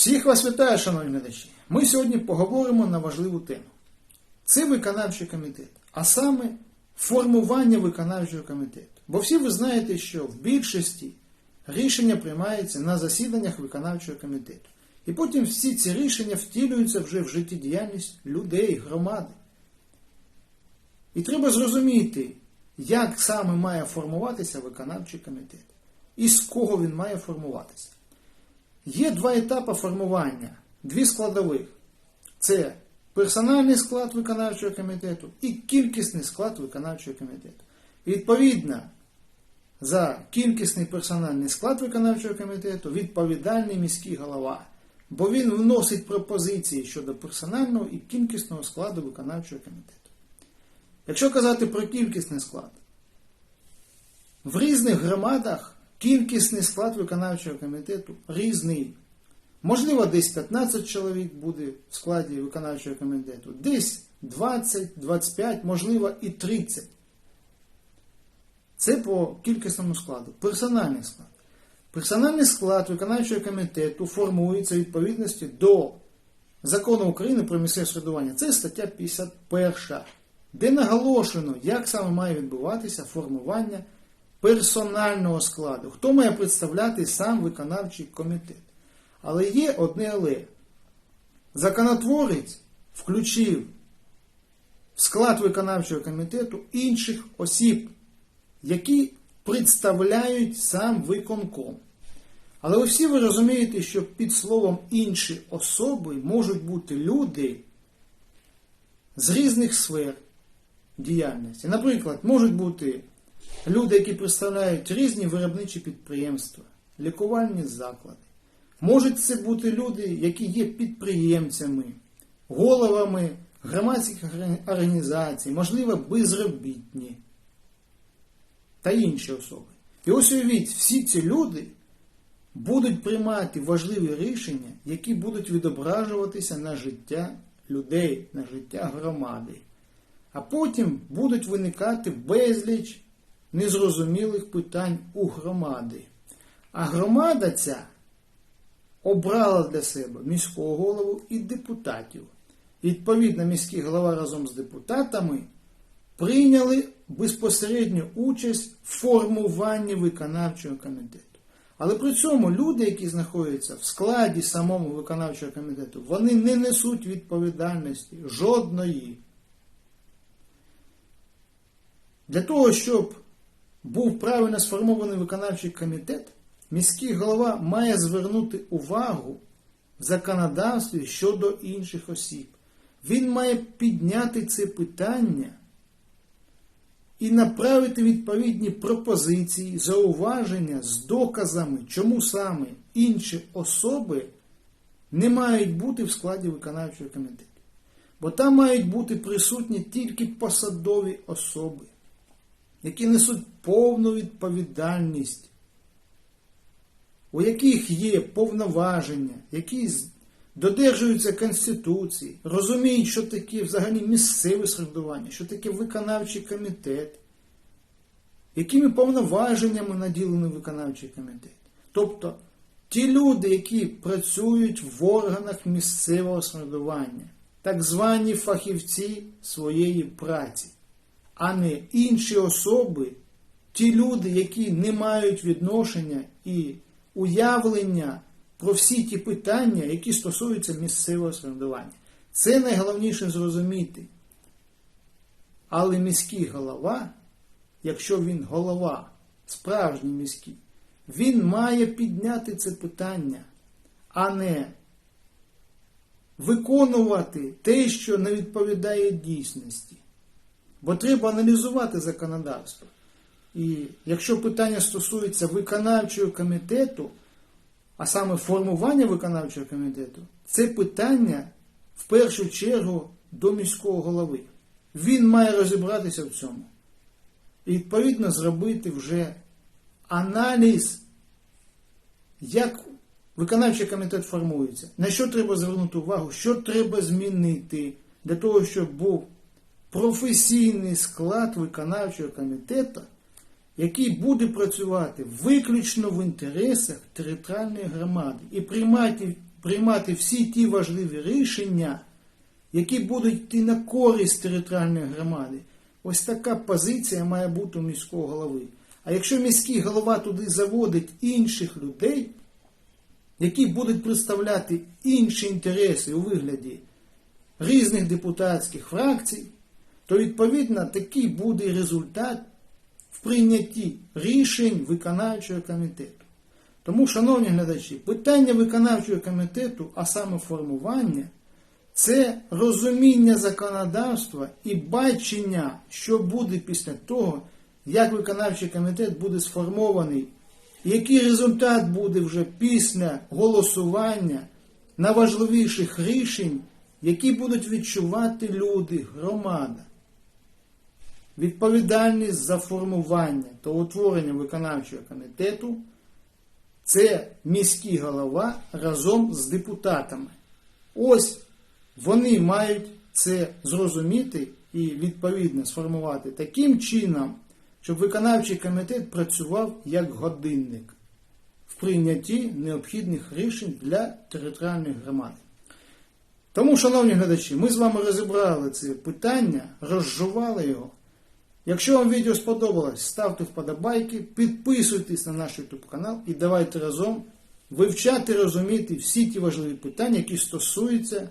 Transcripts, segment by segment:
Всіх вас вітаю, шановні глядачі. Ми сьогодні поговоримо на важливу тему. Це виконавчий комітет, а саме формування виконавчого комітету. Бо всі ви знаєте, що в більшості рішення приймаються на засіданнях виконавчого комітету. І потім всі ці рішення втілюються вже в життєдіяльність людей, громади. І треба зрозуміти, як саме має формуватися виконавчий комітет і з кого він має формуватися. Є два етапи формування, дві складових. Це персональний склад виконавчого комітету і кількісний склад виконавчого комітету. Відповідно, за кількісний персональний склад виконавчого комітету відповідальний міський голова, бо він вносить пропозиції щодо персонального і кількісного складу виконавчого комітету. Якщо казати про кількісний склад, в різних громадах кількісний склад виконавчого комітету різний. Можливо, десь 15 чоловік буде в складі виконавчого комітету, десь 20, 25, можливо, і 30. Це по кількісному складу. Персональний склад. Персональний склад виконавчого комітету формується відповідності до закону України про місцеве середування. Це стаття 51, де наголошено, як саме має відбуватися формування персонального складу. Хто має представляти сам виконавчий комітет. Але є одне але. Законотворець включив в склад виконавчого комітету інших осіб, які представляють сам виконком. Але ви всі ви розумієте, що під словом інші особи можуть бути люди з різних сфер діяльності. Наприклад, можуть бути люди, які представляють різні виробничі підприємства, лікувальні заклади. Можуть це бути люди, які є підприємцями, головами громадських організацій, можливо, безробітні та інші особи. І ось уявіть, всі ці люди будуть приймати важливі рішення, які будуть відображуватися на життя людей, на життя громади. А потім будуть виникати безліч незрозумілих питань у громади. А громада ця обрала для себе міського голову і депутатів. Відповідно, міський голова разом з депутатами прийняли безпосередню участь в формуванні виконавчого комітету. Але при цьому люди, які знаходяться в складі самого виконавчого комітету, вони не несуть відповідальності жодної. Для того, щоб був правильно сформований виконавчий комітет, міський голова має звернути увагу в законодавстві щодо інших осіб. Він має підняти це питання і направити відповідні пропозиції, зауваження з доказами, чому саме інші особи не мають бути в складі виконавчого комітету. Бо там мають бути присутні тільки посадові особи які несуть повну відповідальність, у яких є повноваження, які додержуються Конституції, розуміють, що таке взагалі місцеве середування, що таке виконавчий комітет, якими повноваженнями наділений виконавчий комітет. Тобто ті люди, які працюють в органах місцевого самоврядування, так звані фахівці своєї праці а не інші особи, ті люди, які не мають відношення і уявлення про всі ті питання, які стосуються місцевого самоврядування. Це найголовніше зрозуміти. Але міський голова, якщо він голова, справжній міський, він має підняти це питання, а не виконувати те, що не відповідає дійсності. Бо треба аналізувати законодавство. І якщо питання стосується виконавчого комітету, а саме формування виконавчого комітету, це питання в першу чергу до міського голови. Він має розібратися в цьому. І відповідно зробити вже аналіз, як виконавчий комітет формується, на що треба звернути увагу, що треба змінити для того, щоб був професійний склад виконавчого комітету, який буде працювати виключно в інтересах територіальної громади і приймати приймати всі ті важливі рішення, які будуть йти на користь територіальної громади. Ось така позиція має бути у міського голови. А якщо міський голова туди заводить інших людей, які будуть представляти інші інтереси у вигляді різних депутатських фракцій, то відповідно такий буде результат в прийнятті рішень виконавчого комітету. Тому, шановні глядачі, питання виконавчого комітету, а саме формування, це розуміння законодавства і бачення, що буде після того, як виконавчий комітет буде сформований, який результат буде вже після голосування найважливіших рішень, які будуть відчувати люди, громада. Відповідальність за формування та утворення виконавчого комітету це міський голова разом з депутатами. Ось вони мають це зрозуміти і відповідно сформувати таким чином, щоб виконавчий комітет працював як годинник в прийнятті необхідних рішень для територіальних громад. Тому, шановні глядачі, ми з вами розібрали це питання, розжували його. Якщо вам відео сподобалось, ставте вподобайки, підписуйтесь на наш YouTube канал і давайте разом вивчати, розуміти всі ті важливі питання, які стосуються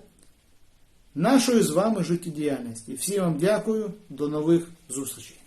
нашої з вами життєдіяльності. Всім вам дякую, до нових зустрічей.